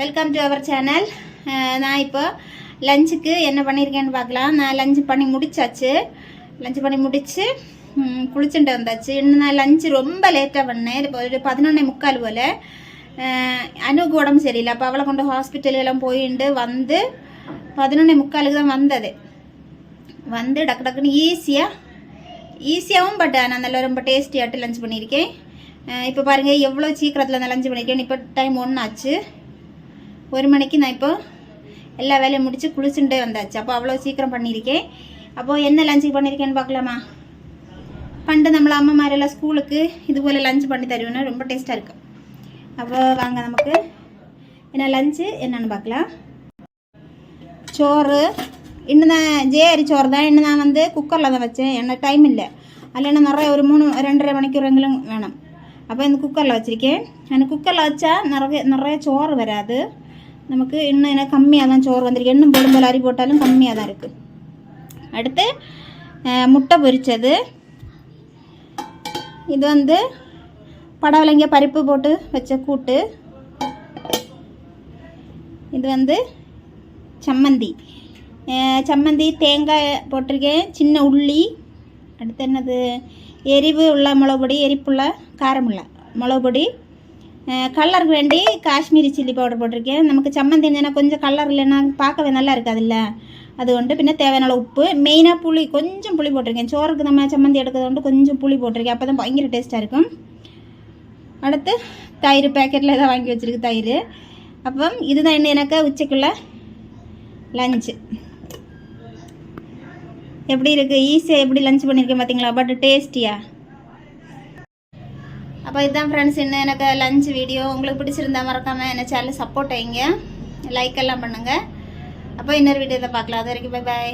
Welcome to our channel நான் இப்போ லஞ்சுக்கு என்ன பண்ணியிருக்கேன்னு பார்க்கலாம். நான் லஞ்சு பண்ணி முடிச்சாச்சு. லஞ்சு பண்ணி முடித்து குளிச்சுட்டு வந்தாச்சு. இன்னும் நான் லஞ்சு ரொம்ப லேட்டாக பண்ணேன் இப்போ ஒரு பதினொன்னே முக்கால் போல். அனுக்கு உடம்பு சரியில்லை. அப்போ அவளை கொண்டு ஹாஸ்பிட்டலெல்லாம் போயிட்டு வந்து பதினொன்னே முக்காலுக்கு தான் வந்தது. வந்து டக்கு டக்குன்னு ஈஸியாக ஈஸியாகவும் பட் நான் நல்லா ரொம்ப டேஸ்டியாட்டு லஞ்ச் பண்ணியிருக்கேன். இப்போ பாருங்கள் எவ்வளோ சீக்கிரத்தில் நான் லஞ்ச் பண்ணியிருக்கேன் இப்போ டைம் ஒன்று ஆச்சு. ஒரு மணிக்கு நான் இப்போ எல்லா வேலையும் முடித்து குளிச்சுட்டே வந்தாச்சு. அப்போ அவ்வளோ சீக்கிரம் பண்ணியிருக்கேன் அப்போது என்ன லஞ்சுக்கு பண்ணியிருக்கேன்னு பார்க்கலாமா? பண்டு நம்மள அம்மாமாரெல்லாம் ஸ்கூலுக்கு இதுபோல் லஞ்ச் பண்ணி தருவேன்னா ரொம்ப டேஸ்ட்டாக இருக்கும் அப்போ வாங்க நமக்கு. என்ன லஞ்சு என்னென்னு பார்க்கலாம். சோறு. இன்னும் தான் ஜேஅரி சோறு தான். இன்னும் நான் வந்து குக்கரில் தான் வச்சேன். எனக்கு டைம் இல்லை. அதில் என்ன நிறைய ஒரு மூணு ரெண்டரை மணிக்கூறங்களும் வேணும். அப்போ இந்த குக்கரில் வச்சுருக்கேன். அந்த குக்கரில் வச்சா நிறைய நிறைய சோறு வராது. நமக்கு இன்னும் என்ன கம்மியாக தான் சோறு வந்திருக்கு. இன்னும் போடும்போது அரி போட்டாலும் கம்மியாக தான் இருக்குது அடுத்து முட்டை பொரிச்சது. இது வந்து படவலங்க பருப்பு போட்டு வச்ச கூட்டு. இது வந்து சம்மந்தி. சம்மந்தி தேங்காய் போட்டிருக்கேன் சின்ன உள்ளி. அடுத்து என்னது? எரிவு உள்ள மிளகுபொடி எரிப்புள்ள காரமுள்ள மிளகுபொடி. கலருக்கு வேண்டி காஷ்மீரி சில்லி பவுடர் போட்டிருக்கேன். நமக்கு சம்மந்தி இருந்ததுன்னா கொஞ்சம் கலர் இல்லைன்னா பார்க்கவே நல்லா இருக்காதுல்ல? அது கொண்டு பின்ன தேவையான உப்பு மெயினாக புளி கொஞ்சம் புளி போட்டிருக்கேன். சோறுக்கு நம்ம சம்மந்தி எடுக்கிறது கொண்டு கொஞ்சம் புளி போட்டிருக்கேன். அப்போ தான் பயங்கர டேஸ்ட்டாக இருக்கும். அடுத்து தயிர் பேக்கெட்டில் தான் வாங்கி வச்சுருக்கு தயிர். அப்போ இதுதான் என்ன எனக்கு உச்சக்குள்ள லஞ்சு எப்படி இருக்குது ஈஸியாக எப்படி லஞ்ச் பண்ணியிருக்கேன் பார்த்தீங்களா பட் டேஸ்டியாக அப்போ இதுதான் ஃப்ரெண்ட்ஸ் இன்னும் எனக்கு லஞ்ச் வீடியோ உங்களுக்கு பிடிச்சிருந்தா மறக்காமல் என்ன சேனல் சப்போர்ட் வைங்க. லைக் எல்லாம் பண்ணுங்கள் அப்போ இன்னொரு வீடியோவில் பார்க்கலாம். அது வரைக்கும் பை பாய்